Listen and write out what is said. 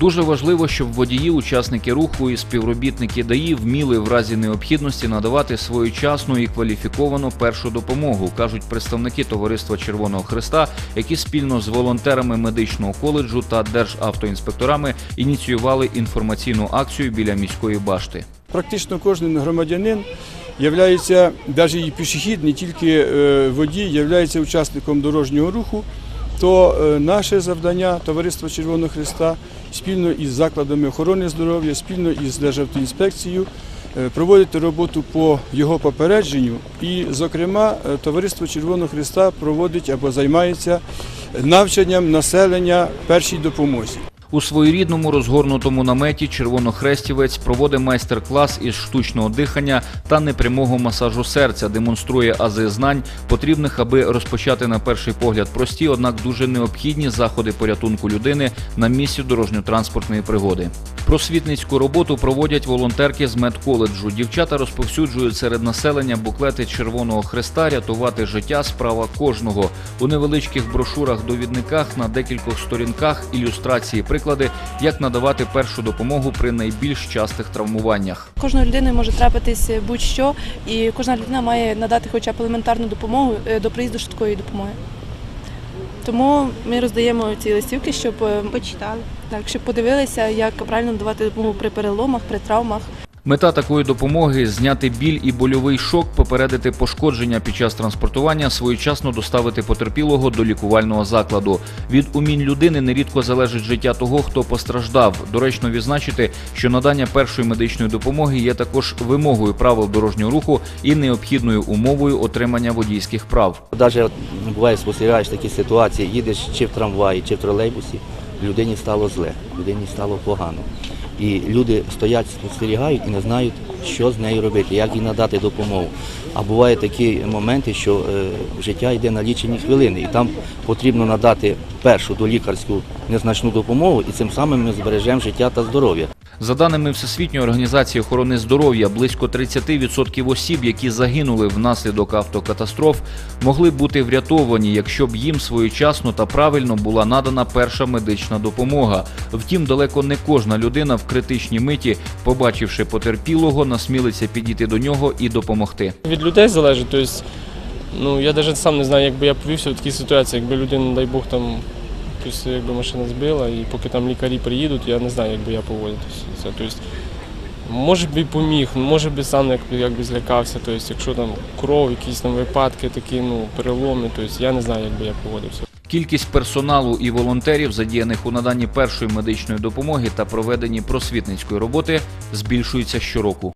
Дуже важливо, щоб водії, учасники руху і співробітники ДАІ вміли в разі необхідності надавати своєчасну і кваліфіковану першу допомогу, кажуть представники Товариства Червоного Христа, які спільно з волонтерами медичного коледжу та державтоінспекторами ініціювали інформаційну акцію біля міської башти. Практично кожен громадянин являється, навіть і пішохід, не тільки е, водій, являється учасником дорожнього руху, то е, наше завдання Товариства Червоного Христа спільно із закладами охорони здоров'я, спільно із Державтоінспекцією е, проводити роботу по його попередженню. І, зокрема, е, Товариство Червоного Христа проводить або займається навчанням населення першій допомозі. У своєрідному розгорнутому наметі червонохрестівець проводить майстер-клас із штучного дихання та непрямого масажу серця, демонструє ази знань, потрібних, аби розпочати на перший погляд прості, однак дуже необхідні заходи порятунку людини на місці дорожньо-транспортної пригоди. Просвітницьку роботу проводять волонтерки з медколеджу. Дівчата розповсюджують серед населення буклети Червоного Хреста рятувати життя справа кожного. У невеличких брошурах-довідниках на декількох сторінках ілюстрації приклади, як надавати першу допомогу при найбільш частих травмуваннях. Кожною людиною може трапитись будь-що, і кожна людина має надати хоча б елементарну допомогу е, до приїзду швидкої допомоги. Тому ми роздаємо ці листівки, щоб е, Почитали. так, щоб подивилися, як правильно надавати допомогу при переломах, при травмах. Мета такої допомоги зняти біль і больовий шок, попередити пошкодження під час транспортування, своєчасно доставити потерпілого до лікувального закладу. Від умінь людини нерідко залежить життя того, хто постраждав. Доречно відзначити, що надання першої медичної допомоги є також вимогою правил дорожнього руху і необхідною умовою отримання водійських прав. Навіть буває спостерігаєш такі ситуації, їдеш чи в трамваї, чи в тролейбусі, людині стало зле, людині стало погано. І люди стоять, спостерігають і не знають, що з нею робити, як їй надати допомогу. А бувають такі моменти, що е, життя йде на лічені хвилини, і там потрібно надати першу долікарську незначну допомогу, і цим самим ми збережемо життя та здоров'я. За даними Всесвітньої організації охорони здоров'я, близько 30% осіб, які загинули внаслідок автокатастроф, могли бути врятовані, якщо б їм своєчасно та правильно була надана перша медична допомога. Втім, далеко не кожна людина в критичній миті, побачивши потерпілого, насмілиться підійти до нього і допомогти. Від людей залежить. Тобто, ну, я навіть сам не знаю, як би я повівся в такій ситуації, якби людина, дай Бог, там хтось, якби машина збила, і поки там лікарі приїдуть, я не знаю, як би я поводився. Тобто, може б і поміг, може б сам якби, якби злякався. Тобто, якщо там кров, якісь там випадки, такі, ну, переломи, тобто, я не знаю, як би я поводився. Кількість персоналу і волонтерів, задіяних у наданні першої медичної допомоги та проведенні просвітницької роботи, збільшується щороку.